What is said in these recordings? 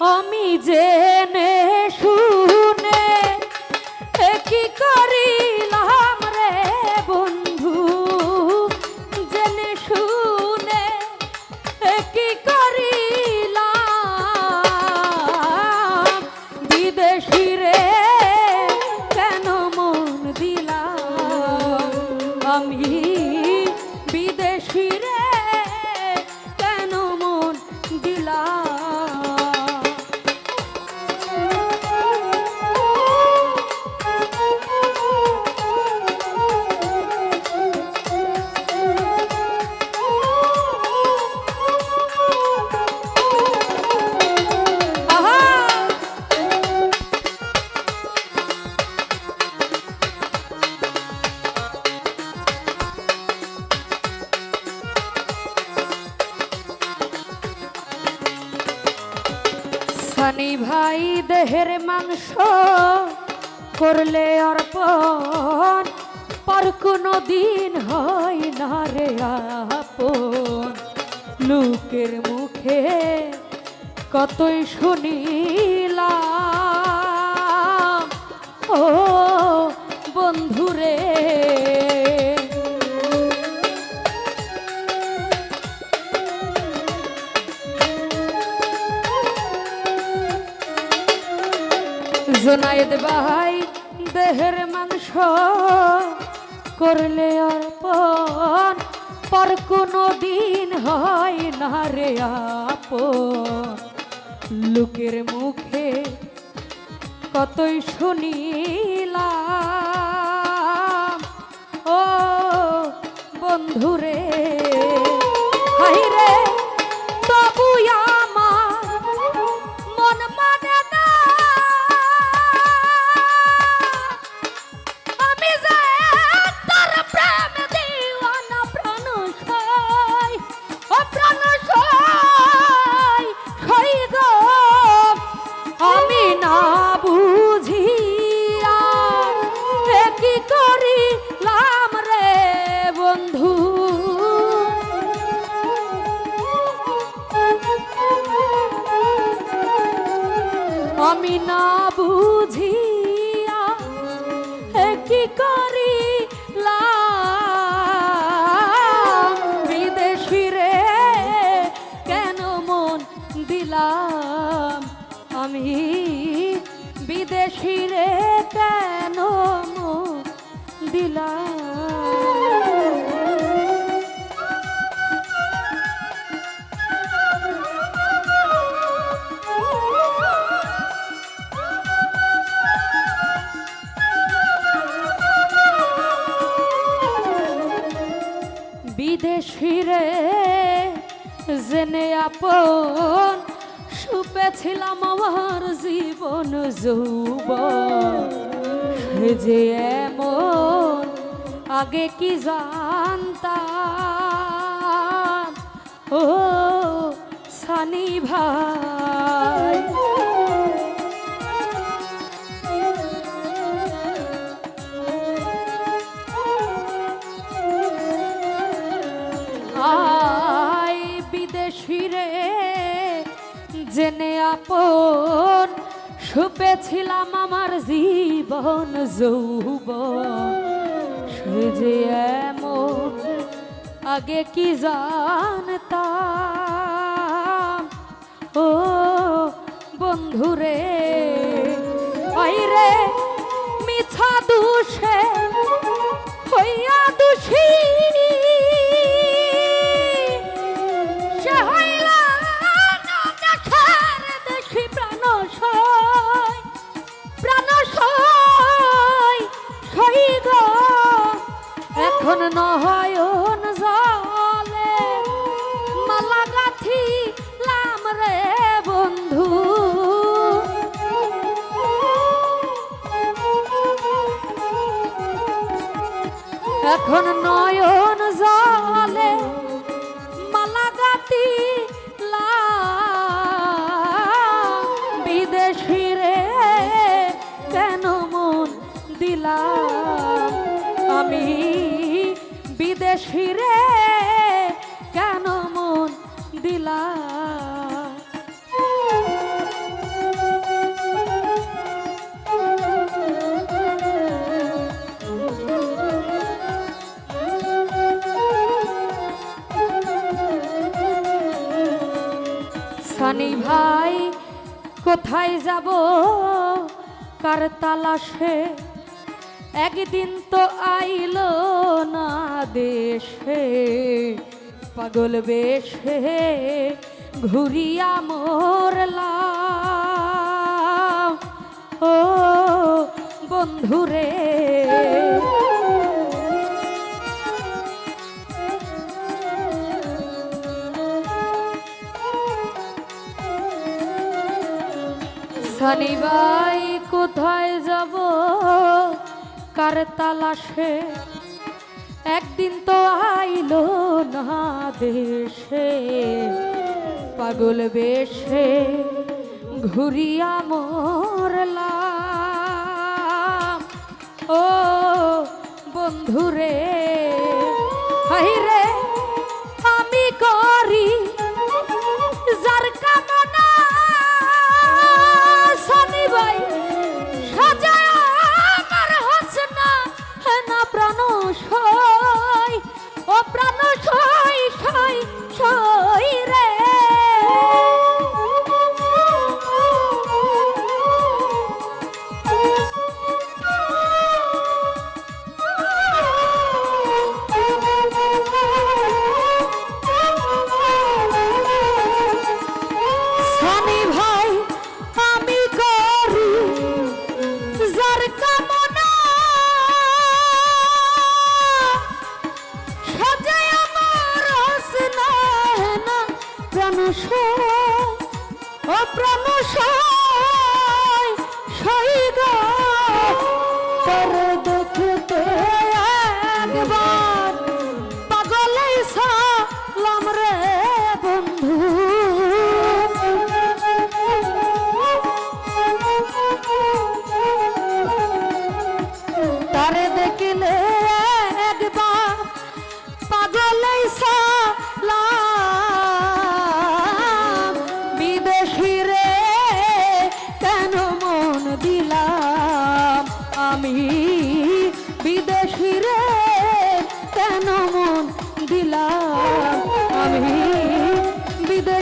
আমি জেনে সানি ভাই, দেহের মাংস করলে অর্পণ। পর কোনো দিন হয় না রে আপন। লোকের মুখে কতই শুনিলাম। ও জোনায়েদ ভাই, দেহের মাংস করলে অর্পণ। পর কোনো দিন হয় না রে আপন। লোকের মুখে কতই শুনিলাম। ও বন্ধুরে, হাই রে। আমি না বুঝিয়া কি করি বিদেশি রে, কেন মন দিলাম? আমি বিদেশি রে, কেন মন দিলাম? বিদেশিরে জেনে আপন সুপেছিলাম আমার জীবন যৌব যে এমন, আগে কি জানতাম? ও সানি ভাই। জেনে আপন, সুপেছিলাম আমার জীবন যৌবন। সে যে এমন, আগে কি জানতাম? ও বন্ধুরে, আইরে, মিছা দুষে, হইয়া দোষী এখন নয়ন জলে মালা গাতি বিদেশি রে কেন মন দিলাম? আমি বিদেশি রে ভাই, কোথায় যাব? কার তালাশে? একদিন তো আইলো না দেশে। পাগল বেশে ঘুরিয়া মোরলাম। ও বন্ধুরে শনিবাই কোথায় যাব? কার তালাশে? একদিন তো আইলো না দেশে। পাগল বেশে ঘুরিয়া মরলাম। ও বন্ধুরে, হাই রে। সয়, ও সই গো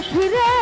ফিরে